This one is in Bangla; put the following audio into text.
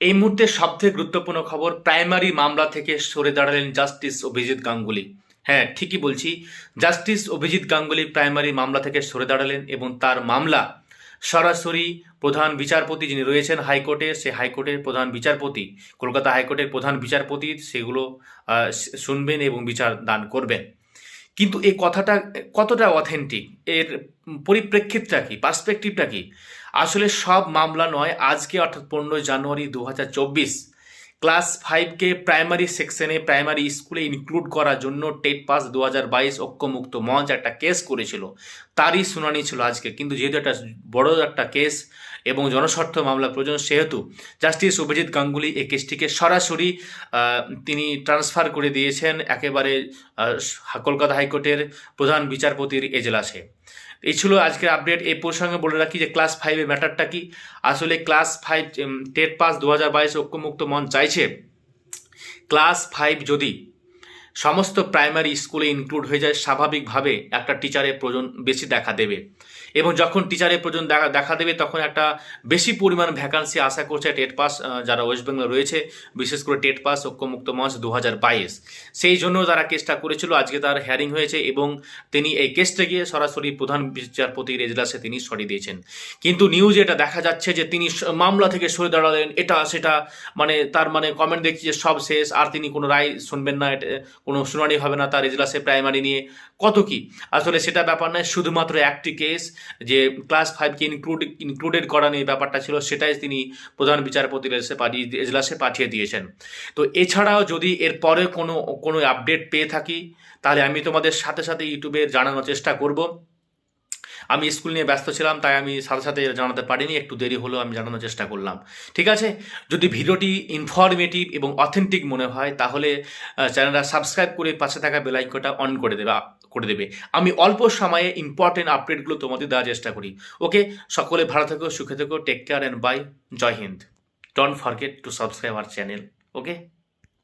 এই মুহূর্তে সবথেকে গুরুত্বপূর্ণ খবর প্রাইমারি মামলা থেকে সরে দাঁড়ালেন জাস্টিস অভিজিৎ গাঙ্গুলি। হ্যাঁ ঠিকই বলছি জাস্টিস অভিজিৎ গাঙ্গুলি প্রাইমারি মামলা থেকে সরে দাঁড়ালেন এবং তার মামলা সরাসরি প্রধান বিচারপতি যিনি রয়েছেন হাইকোর্টে, সে হাইকোর্টের প্রধান বিচারপতি, কলকাতা হাইকোর্টের প্রধান বিচারপতি, সেগুলো শুনবেন এবং বিচার দান করবেন। কিন্তু এই কথাটা, কতটা অথেন্টিক এর পরিপ্রেক্ষিতটা কি? পার্সপেক্টিভটা কি? আসলে সব মামলা নয়, আজকে অর্থাৎ পনেরোই জানুয়ারি দু হাজার চব্বিশ ক্লাস ফাইভকে প্রাইমারি সেকশনে, প্রাইমারি স্কুলে ইনক্লুড করার জন্য টেট পাস দু হাজার বাইশ ঐক্যমুক্ত মঞ্চ একটা কেস করেছিল। তারই শুনানি ছিল আজকে। কিন্তু যেহেতু একটা বড় একটা কেস এবং জনস্বার্থ মামলা প্রয়োজন, সেহেতু জাস্টিস অভিজিৎ গাঙ্গুলি এই কেসটিকে সরাসরি তিনি ট্রান্সফার করে দিয়েছেন একেবারে কলকাতা হাইকোর্টের প্রধান বিচারপতির এজলাসে। এই ছিল আজকের আপডেট এই প্রসঙ্গে বলে রাখি যে ক্লাস ফাইভের ম্যাটারটা কি? আসলে ক্লাস ফাইভ টেট পাস দু হাজার বাইশ ঐক্যমুক্ত মন চাইছে। ক্লাস ফাইভ যদি সমস্ত প্রাইমারি স্কুলে ইনক্লুড হয়ে যায়, স্বাভাবিকভাবে একটা টিচারের প্রয়োজন বেশি দেখা দেবে। এবং যখন টিচারের প্রয়োজন দেখা দেখা দেবে, তখন একটা বেশি পরিমাণ ভ্যাকান্সি আশা করছে টেট পাস যারা ওয়েস্ট বেঙ্গল রয়েছে, বিশেষ করে টেট পাস ঐক্যমুক্ত মঞ্চ দু হাজার বাইশ। সেই জন্য তারা কেসটা করেছিল, আজকে তার হ্যারিং হয়েছে এবং তিনি এই কেসটা গিয়ে সরাসরি প্রধান বিচারপতির এজলাসে তিনি সরিয়ে দিয়েছেন। কিন্তু নিউজে এটা দেখা যাচ্ছে যে তিনি মামলা থেকে সরে দাঁড়ালেন, এটা সেটা মানে তার মানে কমেন্ট দেখছি যে সব শেষ, আর তিনি কোনো রায় শুনবেন না কোনো শুনানি হবে না তার এজলাসে প্রাইমারি নিয়ে। কত কি? আসলে সেটা ব্যাপার নয়, শুধুমাত্র একটি কেস যে ক্লাস ফাইভকে ইনক্লুড ইনক্লুডেড করা নিয়ে ব্যাপারটা ছিল, সেটাই তিনি প্রধান বিচারপতির এসে পাঠিয়ে এজলাসে পাঠিয়ে দিয়েছেন। তো এছাড়াও যদি এরপরে কোনো কোনো আপডেট পেয়ে থাকি, তাহলে আমি তোমাদের সাথে সাথে ইউটিউবে জানানোর চেষ্টা করব। আমি স্কুল নিয়ে ব্যস্ত ছিলাম, তাই আমি সাথে সাথে জানাতে পারিনি, একটু দেরি হলেও আমি জানানোর চেষ্টা করলাম। ঠিক আছে? যদি ভিডিওটি ইনফরমেটিভ এবং অথেন্টিক মনে হয়, তাহলে চ্যানেলটা সাবস্ক্রাইব করে পাশে থাকা বেলাইকনটা অন করে দেবে করে দেবে। আমি অল্প সময়ে ইম্পর্টেন্ট আপডেটগুলো তোমাদের দেওয়ার চেষ্টা করি। ওকে? সকলে ভালো থেকো, সুখে থেকো take care and bye Jai Hind. Don't forget to subscribe our channel okay